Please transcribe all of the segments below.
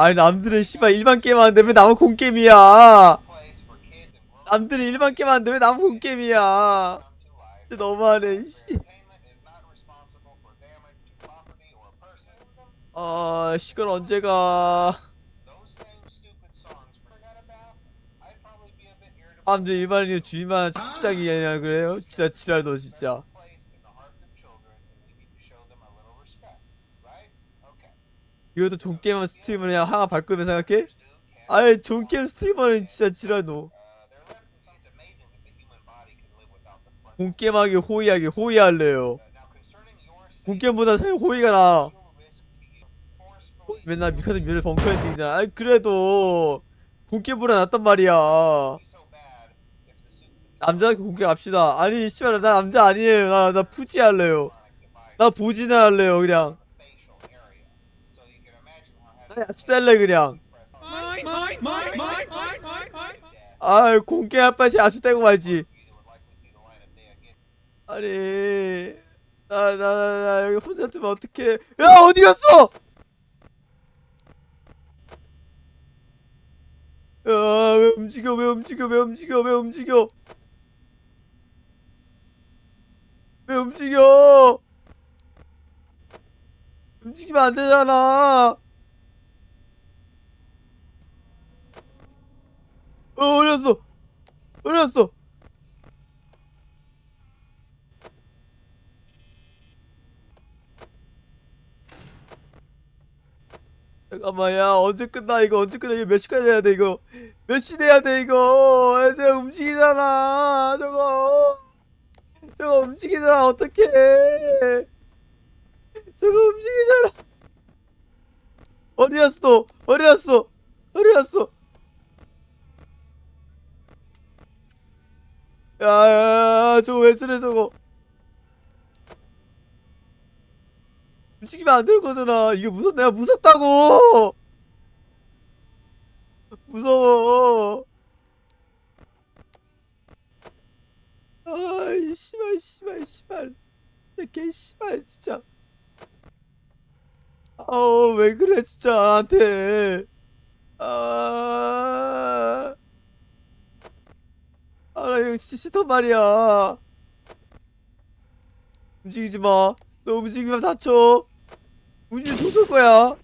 아니 남들은 씨발 일반 게임 하는데 왜 나만 공게임이야 남들이 일반 게임 하는데 왜 나만 공게임이야 너무하네 씨. 아 시간 언제가 사람들 일반인이 주의만 시장이 아니라 그래요? 진짜 지랄도 진짜 이것도 존게임한 스트리머를 그냥 하나 발급에 생각해? 아니 존게임 스트리머는 진짜 지랄도. 본게임하기 호의하기 호의할래요. 본게임보다 사실 호의가 나. 맨날 미카드 뮤를 벙커 엔딩이잖아. 아니 그래도 본게임보다 낫단 말이야. 남자한테 공개 갑시다. 아니 씨발 나 남자 아니에요. 나, 나 푸지 할래요. 나 보지나 할래요 그냥 할래 그냥. 아 공개 아빠지 아수 떼고 말지. 아니 나나 나 나 여기 혼자 두면 어떡해. 야 어디 갔어? 야왜 움직여 왜 움직여 왜 움직여 왜 움직여? 왜 움직여? 움직이면 안 되잖아 어 어렸어. 어렸어. 잠깐만 야 언제 끝나 이거? 언제 끝나? 이거 몇 시까지 해야 돼 이거? 몇 시 돼야 돼 이거? 애들 움직이잖아 저거. 저거 움직이잖아 어떡해. 저거 움직이잖아. 어디 갔어? 어디 갔어? 어디 갔어 야야야 저거 왜 저래 저거? 움직이면 안 되는 거잖아. 이게 무섭 내가 무섭다고! 무서워. 아이 씨발 씨발 씨발. 개 씨발 진짜. 아우 왜 그래 진짜 나한테. 아 아, 나 이거 진짜 싫단 말이야. 움직이지 마. 너 움직이면 다쳐. 움직이면 총쏠 거야.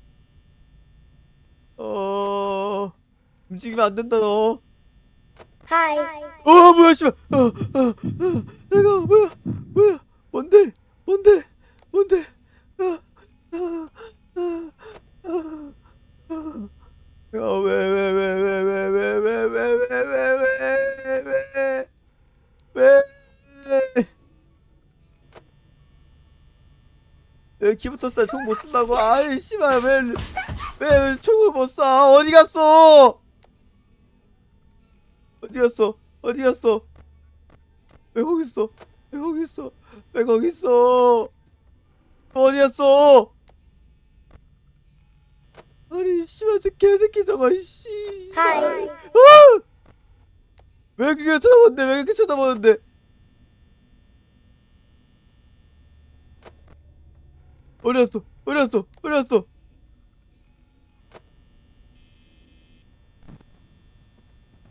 어, 움직이면 안 된다, 너. 하이. 어, 뭐야, 씨발. 어, 어, 어, 내가, 뭐야, 뭐야, 뭔데, 뭔데, 뭔데. 왜, 왜, 왜, 왜 키부터 쏴? 총 못 쏜다고? 아이, 씨발, 왜, 왜, 왜 총을 못 쏴? 어디 갔어? 어디 갔어? 어디 갔어? 왜 거기 있어? 왜 거기 있어? 왜 거기 있어? 어디 갔어? 아니 씨발 저 개새끼 저거 씨. 하이. 아! 왜 그게 쳐다보는데 왜 그렇게 쳐다보는데? 갔어? 어디 갔어?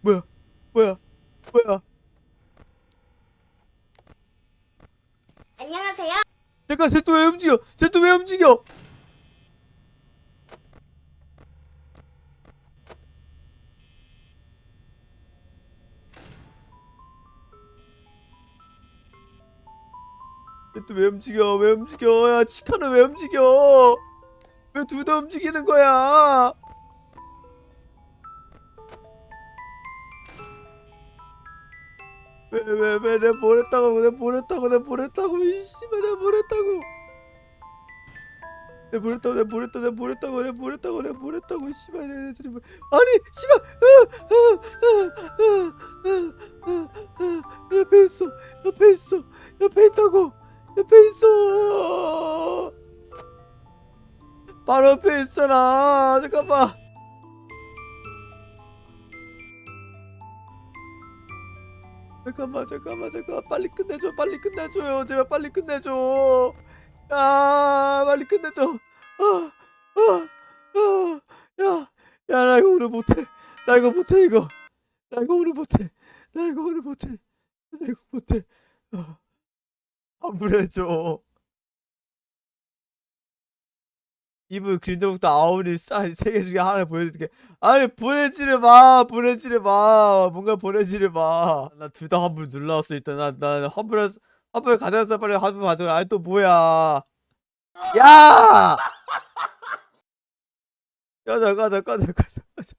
뭐야? 뭐야? 뭐야? 안녕하세요. 잠깐 쟤 또 왜 움직여? 쟤 또 왜 움직여? 또왜 움직여? 왜 움직여? 야 치카는 왜 움직여? 왜 둘 다 움직이는 거야? 왜 왜 왜 내 보냈다고 내 보냈다고 내 보냈다고 이 씨발 내 보냈다고 내 보냈다고 내 보냈다 내 보냈다고 내 보냈다고 내 보냈다고 씨발 내 내- 내- 아니 씨발 옆에 있어 옆에 있어 옆에 있다고 옆에 있어. 바로 옆에 있어라. 잠깐만. 잠깐만 잠깐만 잠깐만. 빨리 끝내줘 빨리 끝내줘요. 제발 빨리 끝내줘. 야 빨리 끝내줘. 아, 아, 아, 야야나 이거 오늘 못해. 나 이거 못해 이거. 나 이거 오늘 못해. 나 이거 오늘 못해. 나 이거 못해. 어. 환불해줘. 이분 그린더부터 아우리 쌀세개 중에 하나 보여줄게. 아니 보내지를 마 보내지를 마. 뭔가 보내지를 마 나 둘 다 환불 눌렀어 일단. 나나 환불 환불 가져갔어 빨리. 환불 가져가. 아니 또 뭐야. 야! 가자 가자 가자 가자 가자